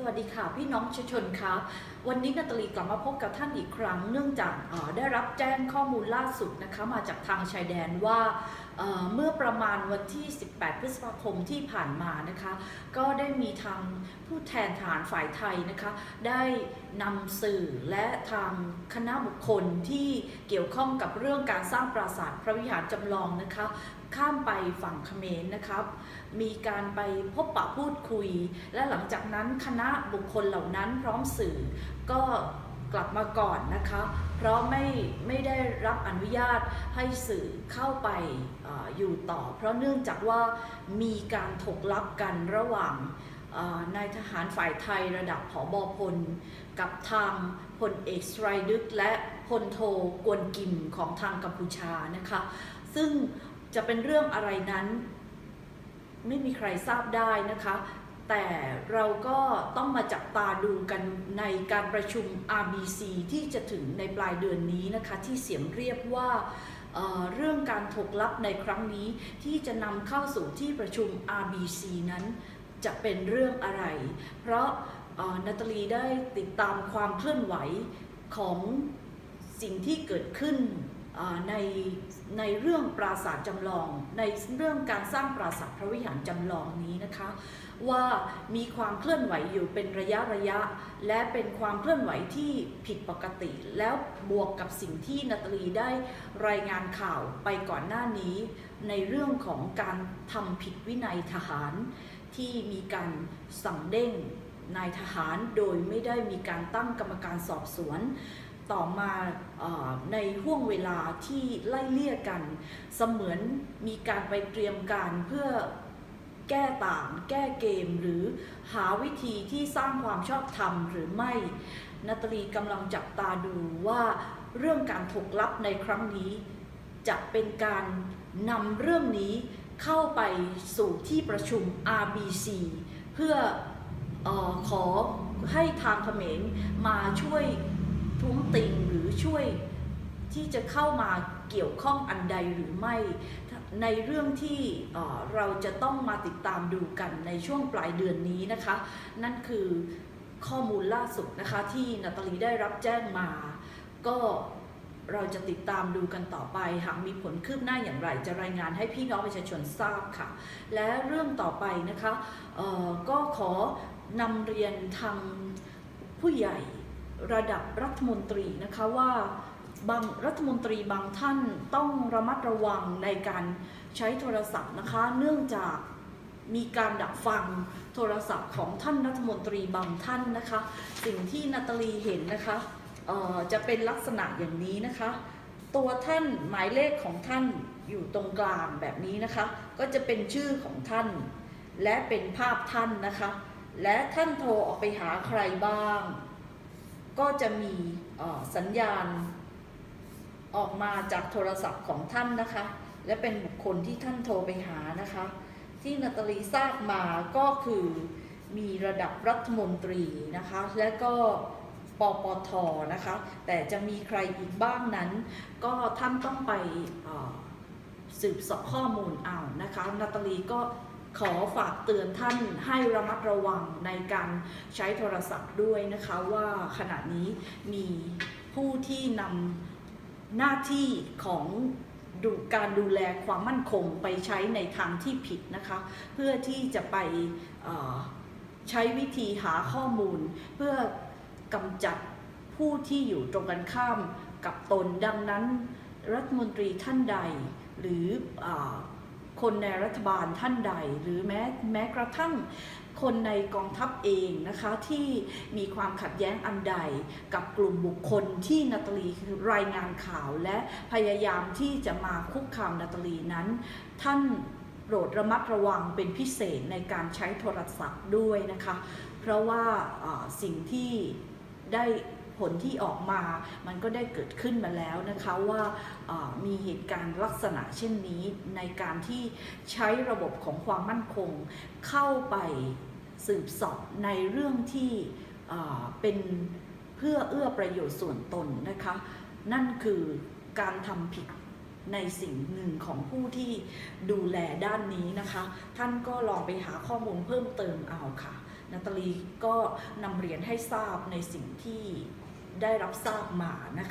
สวัสดีค่ะ พี่น้องชชนคะวันนี้นาตาลีกลับมาพบกับท่านอีกครั้ง เนื่องจากได้รับแจ้งข้อมูลล่าสุดนะคะมาจากทางชายแดนว่าเอ่อเมื่อประมาณวันที่ 18 พฤษภาคมที่ผ่านมานะคะก็ได้มีทางผู้แทนฐานฝ่ายไทยนะคะได้นำสื่อและทางคณะบุคคลที่เกี่ยวข้องกับเรื่องการสร้างปราสาทพระวิหารจำลองนะคะ ข้ามไปฝั่งเขมรนะครับ มีการไปพบปะพูดคุย และหลังจากนั้นคณะบุคคลเหล่านั้นพร้อมสื่อก็กลับมาก่อนนะคะ เพราะไม่ไม่ได้รับอนุญาตให้สื่อเข้าไปออยู่ต่อ เพราะเนื่องจากว่ามีการถกลับกันระหว่างนายทหารฝ่ายไทยระดับผอบอพล กับทางพลเอกสไรดึกและพลโทกวนกิมของทางกัมพูชานะคะ ซึ่ง จะเป็นเรื่องอะไรนั้น ไม่มีใครทราบได้นะคะ แต่เราก็ต้องมาจับตาดูกันในการประชุม RBC ที่จะถึงในปลายเดือนนี้นะคะ ที่เสียงเรียกว่าเเรื่องการถกลับในครั้งนี้ที่จะนำเข้าสู่ที่ประชุม RBC นั้นจะเป็นเรื่องอะไร เพราะนาตาลีได้ติดตามความเคลื่อนไหวของสิ่งที่เกิดขึ้น ในในเรื่องปราสาทจำลอง ในเรื่องการสร้างปราสาทพระวิหารจำลองนี้นะคะ ว่ามีความเคลื่อนไหวอยู่เป็นระยะระยะ และเป็นความเคลื่อนไหวที่ผิดปกติ แล้วบวกกับสิ่งที่นาตาลีได้รายงานข่าวไปก่อนหน้านี้ ในเรื่องของการทำผิดวินัยทหาร ที่มีการสั่งเด้งนายทหารโดยไม่ได้มีการตั้งกรรมการสอบสวน ต่อมาอในห่วงเวลาที่ไล่เลี่ยกัน เสมือนมีการไปเตรียมการเพื่อแก้ต่าง แก้เกมหรือหาวิธีที่สร้างความชอบธรรมหรือไม่นาตาลีกำลังจับตาดูว่าเรื่องการถกลับในครั้งนี้ จะเป็นการนำเรื่องนี้เข้าไปสู่ที่ประชุม RBC เพื่อออขอให้ทางเขมรมาช่วย ทุ้มติงหรือช่วยที่จะเข้ามาเกี่ยวข้องอันใดหรือไม่ ในเรื่องที่เราจะต้องมาติดตามดูกันในช่วงปลายเดือนนี้นะคะ นั่นคือข้อมูลล่าสุดนะคะที่นาตาลีได้รับแจ้งมา ก็เราจะติดตามดูกันต่อไป หากมีผลคืบหน้าอย่างไร จะรายงานให้พี่น้องประชาชนทราบค่ะ และเรื่องต่อไปนะคะก็ขอนำเรียนทางผู้ใหญ่ ระดับรัฐมนตรีนะคะว่าบางรัฐมนตรีบางท่านต้องระมัดระวังในการใช้โทรศัพท์นะคะ เนื่องจากมีการดักฟังโทรศัพท์ของท่านรัฐมนตรีบางท่านนะคะ สิ่งที่นาตาลีเห็นนะคะจะเป็นลักษณะอย่างนี้นะคะ ตัวท่านหมายเลขของท่านอยู่ตรงกลางแบบนี้นะคะ ก็จะเป็นชื่อของท่าน และเป็นภาพท่านนะคะ และท่านโทรออกไปหาใครบ้าง ก็จะมีสัญญาณออกมาจากโทรศัพท์ของท่านนะคะ และเป็นบุคคลที่ท่านโทรไปหานะคะ ที่นาตาลีทราบมาก็คือมีระดับรัฐมนตรีนะคะ และก็ปปทนะคะ แต่จะมีใครอีกบ้างนั้น ก็ท่านต้องไปสืบสอบข้อมูลเอานะคะนาตาลีก็ ขอฝากเตือนท่านให้ระมัดระวังในการใช้โทรศัพท์ด้วยนะคะว่าขณะนี้มีผู้ที่นำหน้าที่ของดูการดูแลความมั่นคงไปใช้ในทางที่ผิดนะคะ เพื่อที่จะไปใช้วิธีหาข้อมูล เพื่อกำจัดผู้ที่อยู่ตรงกันข้ามกับตนดังนั้น รัฐมนตรีท่านใดหรืออ คนในรัฐบาลท่านใด หรือแม้แม้กระทั่งคนในกองทัพเองนะคะที่มีความขัดแย้งอันใดกับกลุ่มบุคคลที่นาตาลีรายงานข่าวและพยายามที่จะมาคุกคามนาตาลีนั้น ท่านโปรดระมัดระวังเป็นพิเศษในการใช้โทรศัพท์ด้วยนะคะ เพราะว่าอ่าสิ่งที่ได้ ผลที่ออกมา มันก็ได้เกิดขึ้นมาแล้วนะคะว่ามีเหตุการณ์ลักษณะเช่นนี้ในการที่ใช้ระบบของความมั่นคง เข้าไปสืบสอบในเรื่องที่เป็นเพื่อเอื้อประโยชน์ส่วนตนนะคะ นั่นคือการทำผิดในสิ่งหนึ่งของผู้ที่ดูแลด้านนี้นะคะ ท่านก็ลองไปหาข้อมูลเพิ่มเติมเอาค่ะ นาตาลีก็นำเรียนให้ทราบในสิ่งที่ ได้รับทราบมานะคะ